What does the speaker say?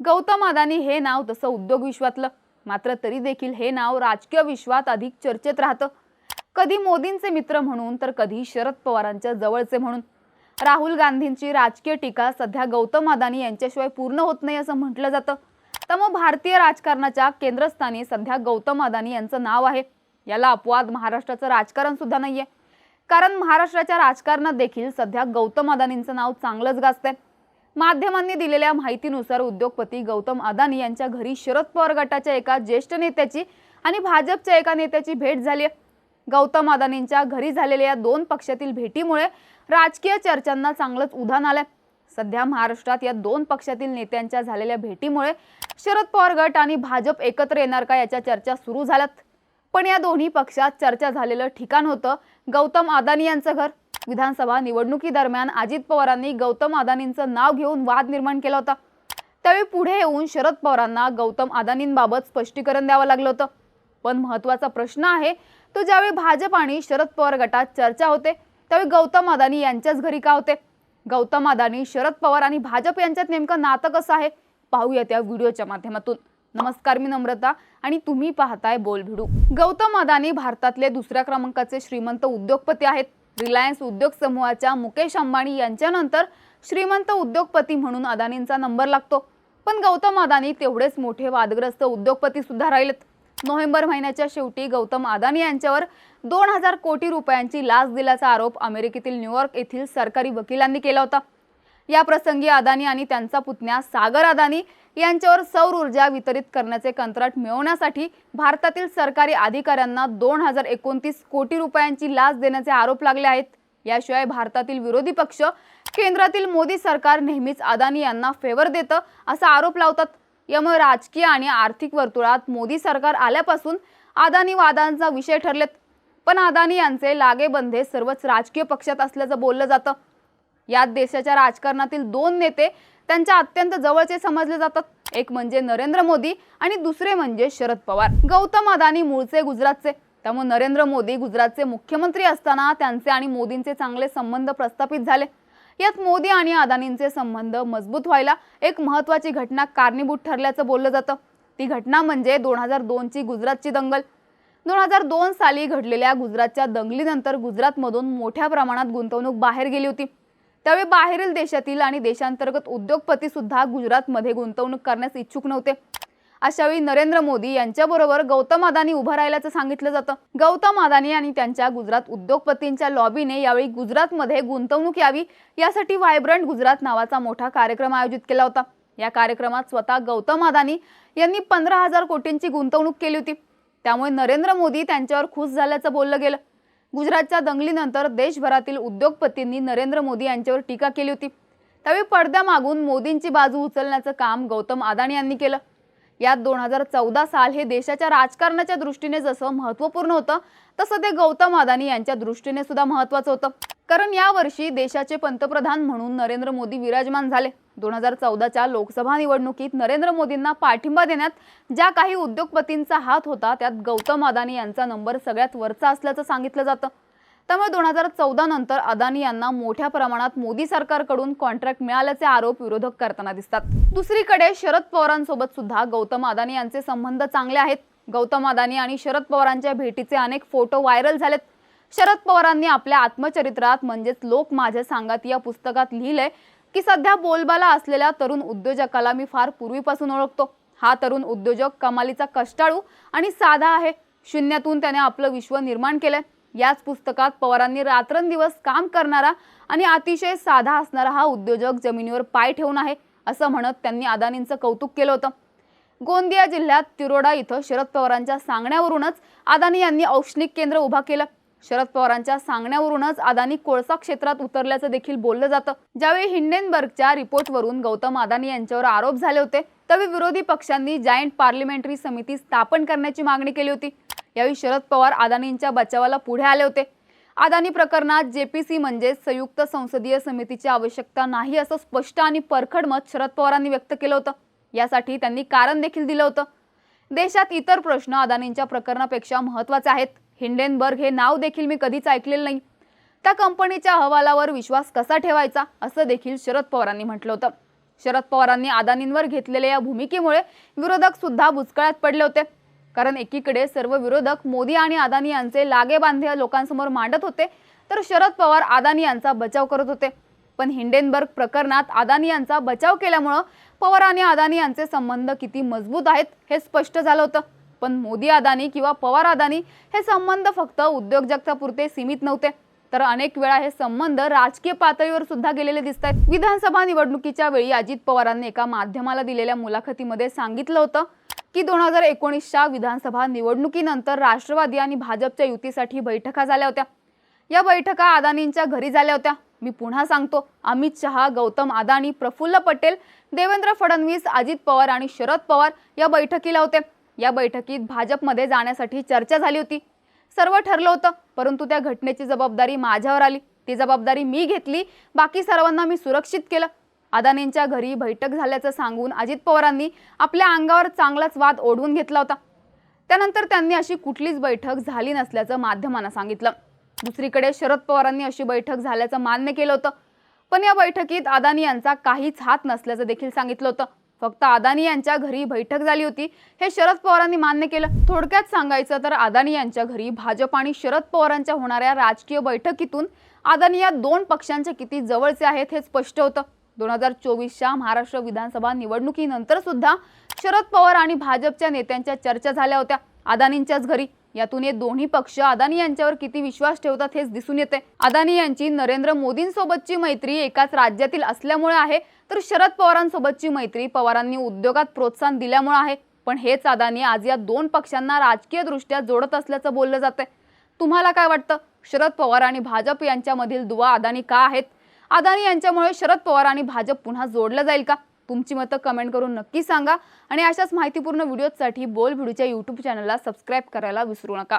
गौतम अदानी हे नाव तसं उद्योग विश्वातलं. मात्र तरी देखील हे नाव राजकीय विश्वात अधिक चर्चेत राहतं. कधी मोदींचे मित्र म्हणून तर कधी शरद पवारांच्या जवळचे म्हणून. राहुल गांधींची राजकीय टीका सध्या गौतम अदानी यांच्याशिवाय पूर्ण होत नाही असं म्हटलं जातं. त्यामुळे भारतीय राजकारणाच्या केंद्रस्थानी सध्या गौतम अदानी यांचं नाव आहे. याला अपवाद महाराष्ट्राचं राजकारण सुद्धा नाहीये. कारण महाराष्ट्राच्या राजकारणात देखील सध्या गौतम अदानींचं नाव चांगलंच गाजतंय. माध्यमांनी दिलेल्या माहितीनुसार उद्योगपती गौतम अदानी यांच्या घरी शरद पवार गटाच्या एका ज्येष्ठ नेत्याची आणि भाजपच्या एका नेत्याची भेट झाली आहे. गौतम अदानींच्या घरी झालेल्या या दोन पक्षातील भेटीमुळे राजकीय चर्चांना चांगलंच उधाण आलंय. सध्या महाराष्ट्रात या दोन पक्षातील नेत्यांच्या झालेल्या भेटीमुळे शरद पवार गट आणि भाजप एकत्र येणार का याच्या चर्चा सुरू झाल्यात. पण या दोन्ही पक्षात चर्चा झालेलं ठिकाण होतं गौतम अदानी यांचं घर. विधानसभा निवडणुकीदरम्यान अजित पवारांनी गौतम अदानींचं नाव घेऊन वाद निर्माण केला होता. त्यावेळी पुढे येऊन शरद पवारांना गौतम अदानींबाबत स्पष्टीकरण द्यावं लागलं होतं. पण महत्त्वाचा प्रश्न आहे तो ज्यावेळी भाजप आणि शरद पवार गटात चर्चा होते त्यावेळी गौतम अदानी यांच्याच घरी का होते? गौतम अदानी शरद पवार आणि भाजप यांच्यात नेमकं नातं कसं आहे? पाहूया त्या व्हिडिओच्या माध्यमातून. नमस्कार मी नम्रता आणि तुम्ही पाहताय बोल भिडू गौतम अदानी भारतातले दुसऱ्या क्रमांकाचे श्रीमंत उद्योगपती आहेत. रिलायन्स उद्योग समूहाच्या मुकेश अंबानी यांच्यानंतर श्रीमंत उद्योगपती म्हणून अदानींचा नंबर लागतो. पण गौतम अदानी तेवढेच मोठे वादग्रस्त उद्योगपती सुद्धा राहिलेत. नोव्हेंबर महिन्याच्या शेवटी गौतम अदानी यांच्यावर दोन हजार कोटी रुपयांची लाच दिल्याचा आरोप अमेरिकेतील न्यूयॉर्क येथील सरकारी वकिलांनी केला होता. या प्रसंगी अदानी आणि त्यांचा पुतण्या सागर अदानी यांच्यावर सौर ऊर्जा वितरित करण्याचे कंत्राट मिळवण्यासाठी भारतातील सरकारी अधिकाऱ्यांना दोन हजार एकोणतीस कोटी रुपयांची लाच देण्याचे आरोप लागले आहेत. याशिवाय भारतातील विरोधी पक्ष केंद्रातील मोदी सरकार नेहमीच अदानी यांना फेवर देतं असा आरोप लावतात. यामुळे राजकीय आणि आर्थिक वर्तुळात मोदी सरकार आल्यापासून अदानी वादांचा विषय ठरलेत. पण अदानी यांचे लागेबंधे सर्वच राजकीय पक्षात असल्याचं बोललं जातं. यात देशाच्या राजकारणातील दोन नेते त्यांच्या अत्यंत जवळचे समजले जातात. एक म्हणजे नरेंद्र मोदी आणि दुसरे म्हणजे शरद पवार. गौतम अदानी मूळचे गुजरातचे. त्यामुळे नरेंद्र मोदी गुजरातचे मुख्यमंत्री असताना त्यांचे आणि मोदींचे चांगले संबंध प्रस्थापित झाले. यात मोदी आणि अदानींचे संबंध मजबूत व्हायला एक महत्वाची घटना कारणीभूत ठरल्याचं बोललं जातं. ती घटना म्हणजे दोन हजार दोनची गुजरातची दंगल. दोन हजार दोन साली घडलेल्या गुजरातच्या दंगलीनंतर गुजरातमधून मोठ्या प्रमाणात गुंतवणूक बाहेर गेली होती. त्यावेळी बाहेरील देशातील आणि देशांतर्गत उद्योगपती सुद्धा गुजरातमध्ये गुंतवणूक करण्यास इच्छुक नव्हते. अशावेळी नरेंद्र मोदी यांच्याबरोबर गौतम अदानी उभं राहिल्याचं सांगितलं जातं. गौतम अदानी आणि त्यांच्या गुजरात उद्योगपतींच्या लॉबीने यावेळी गुजरातमध्ये गुंतवणूक यावी यासाठी व्हायब्रंट गुजरात नावाचा मोठा कार्यक्रम आयोजित केला होता. या कार्यक्रमात स्वतः गौतम अदानी यांनी पंधरा हजार कोटींची गुंतवणूक केली होती. त्यामुळे नरेंद्र मोदी त्यांच्यावर खुश झाल्याचं बोललं गेलं. गुजरातच्या दंगलीनंतर देशभरातील उद्योगपतींनी नरेंद्र मोदी यांच्यावर टीका केली होती. त्यावेळी पडद्यामागून मोदींची बाजू उचलण्याचं काम गौतम अदानी यांनी केलं. यात दोन हजार चौदा साल हे देशाच्या राजकारणाच्या दृष्टीने जसं महत्त्वपूर्ण होतं तसं ते गौतम अदानी यांच्या दृष्टीने सुद्धा महत्त्वाचं होतं. कारण यावर्षी देशाचे पंतप्रधान म्हणून नरेंद्र मोदी विराजमान झाले. दोन हजार चौदाच्या लोकसभा निवडणुकीत नरेंद्र मोदींना पाठिंबा देण्यात ज्या काही उद्योगपतींचा हात होता त्यात गौतम अदानी यांचा नंबर सगळ्यात वरचा असल्याचं सांगितलं जातं. त्यामुळे दोन हजार चौदा नंतर अदानी यांना मोठ्या प्रमाणात मोदी सरकारकडून कॉन्ट्रॅक्ट मिळाल्याचे आरोप विरोधक करताना दिसतात. दुसरीकडे शरद पवारांसोबत सुद्धा गौतम अदानी यांचे संबंध चांगले आहेत. गौतम अदानी आणि शरद पवारांच्या भेटीचे अनेक फोटो व्हायरल झालेत. शरद पवारांनी आपल्या आत्मचरित्रात म्हणजेच लोक माझ्या सांगात या पुस्तकात लिहिले की सध्या बोलबाला असलेल्या तरुण उद्योजकाला मी फार पूर्वीपासून ओळखतो. हा तरुण उद्योजक कमालीचा कष्टाळू आणि साधा आहे. शून्यातून त्याने आपलं विश्व निर्माण केलंय. याच पुस्तकात पवारांनी रात्रंदिवस काम करणारा आणि अतिशय साधा असणारा हा उद्योजक जमिनीवर पाय ठेवून आहे असं म्हणत त्यांनी अदानींचं कौतुक केलं होतं. गोंदिया जिल्ह्यात तिरोडा इथं शरद पवारांच्या सांगण्यावरूनच अदानी यांनी औष्णिक केंद्र उभा केलं. शरद पवारांच्या सांगण्यावरूनच अदानी कोळसा क्षेत्रात उतरल्याचं देखील बोललं जातं. ज्यावेळी हिंडेनबर्गच्या रिपोर्टवरून गौतम अदानी यांच्यावर आरोप झाले होते त्यावेळी विरोधी पक्षांनी जायंट पार्लिमेंटरी समिती स्थापन करण्याची मागणी केली होती. यावेळी शरद पवार अदानींच्या बचावाला पुढे आले होते. अदानी प्रकरणात जेपीसी म्हणजे संयुक्त संसदीय समितीची आवश्यकता नाही असं स्पष्ट आणि परखड मत शरद पवारांनी व्यक्त केलं होतं. यासाठी त्यांनी कारण देखील दिलं होतं. देशात इतर प्रश्न अदानींच्या प्रकरणापेक्षा महत्त्वाचे आहेत. हिंडेनबर्ग हे नाव देखील मी कधीच ऐकलेलं नाही. त्या कंपनीच्या अहवालावर विश्वास कसा ठेवायचा असं देखील शरद पवारांनी म्हटलं होतं. शरद पवारांनी अदानींवर घेतलेल्या या भूमिकेमुळे विरोधक सुद्धा बुचकळ्यात पडले होते. कारण एकीकडे सर्व विरोधक मोदी आणि अदानी यांचे लागेबांधे लोकांसमोर मांडत होते तर शरद पवार अदानी यांचा बचाव करत होते. पण हिंडेनबर्ग प्रकरणात अदानी यांचा बचाव केल्यामुळं पवार आणि अदानी यांचे संबंध किती मजबूत आहेत हे स्पष्ट झालं होतं. पण मोदी अदानी किंवा पवार अदानी हे संबंध फक्त उद्योजकतापुरते सीमित नव्हते तर अनेक वेळा हे संबंध राजकीय पातळीवर सुद्धा गेलेले दिसत आहेत विधानसभा निवडणुकीच्या वेळी अजित पवारांनी एका माध्यमाला दिलेल्या मुलाखतीमध्ये सांगितलं होतं की दोन हजार एकोणीसच्या विधानसभा निवडणुकीनंतर राष्ट्रवादी आणि भाजपच्या युतीसाठी बैठका झाल्या होत्या. या बैठका अदानींच्या घरी झाल्या होत्या. मी पुन्हा सांगतो अमित शहा गौतम अदानी प्रफुल्ल पटेल देवेंद्र फडणवीस अजित पवार आणि शरद पवार या बैठकीला होते. या बैठकीत भाजपमध्ये जाण्यासाठी चर्चा झाली होती. सर्व ठरलं होतं परंतु त्या घटनेची जबाबदारी माझ्यावर आली. ती जबाबदारी मी घेतली. बाकी सर्वांना मी सुरक्षित केलं. अदानींच्या घरी बैठक झाल्याचं सांगून अजित पवारांनी आपल्या अंगावर चांगलाच वाद ओढवून घेतला होता. त्यानंतर त्यांनी अशी कुठलीच बैठक झाली नसल्याचं माध्यमांना सांगितलं. दुसरीकडे शरद पवारांनी अशी बैठक झाल्याचं मान्य केलं होतं. पण या बैठकीत अदानी यांचा काहीच हात नसल्याचं देखील सांगितलं होतं. फक्त अदानी यांच्या घरी बैठक झाली होती हे शरद पवारांनी मान्य केलं. थोडक्यात सांगायचं तर अदानी यांच्या घरी भाजप आणि शरद पवारांच्या होणाऱ्या राजकीय बैठकीतून अदानी या दोन पक्षांच्या किती जवळचे आहेत हे स्पष्ट होतं. दोन हजार चोवीसच्या महाराष्ट्र विधानसभा निवडणुकीनंतर सुद्धा शरद पवार आणि भाजपच्या नेत्यांच्या चर्चा झाल्या होत्या. अदानींच्याच घरी. यातून हे दोन्ही पक्ष अदानी यांच्यावर किती विश्वास ठेवतात हेच दिसून येते अदानी यांची नरेंद्र मोदींसोबतची मैत्री एकाच राज्यातील असल्यामुळे आहे तर शरद पवारांसोबतची मैत्री पवारांनी उद्योगात प्रोत्साहन दिल्यामुळे आहे. पण हेच अदानी आज या दोन पक्षांना राजकीय दृष्ट्या जोडत असल्याचं बोललं जाते तुम्हाला काय वाटतं? शरद पवार आणि भाजप यांच्यामधील दुवा अदानी का आहेत? अदानी यांच्यामुळे शरद पवार आणि भाजप पुन्हा जोडलं जाईल का? तुमची मतं कमेंट करून नक्की सांगा आणि अशाच माहितीपूर्ण व्हिडिओसाठी बोल व्हिडिओच्या यूट्यूब चॅनलला सबस्क्राईब करायला विसरू नका.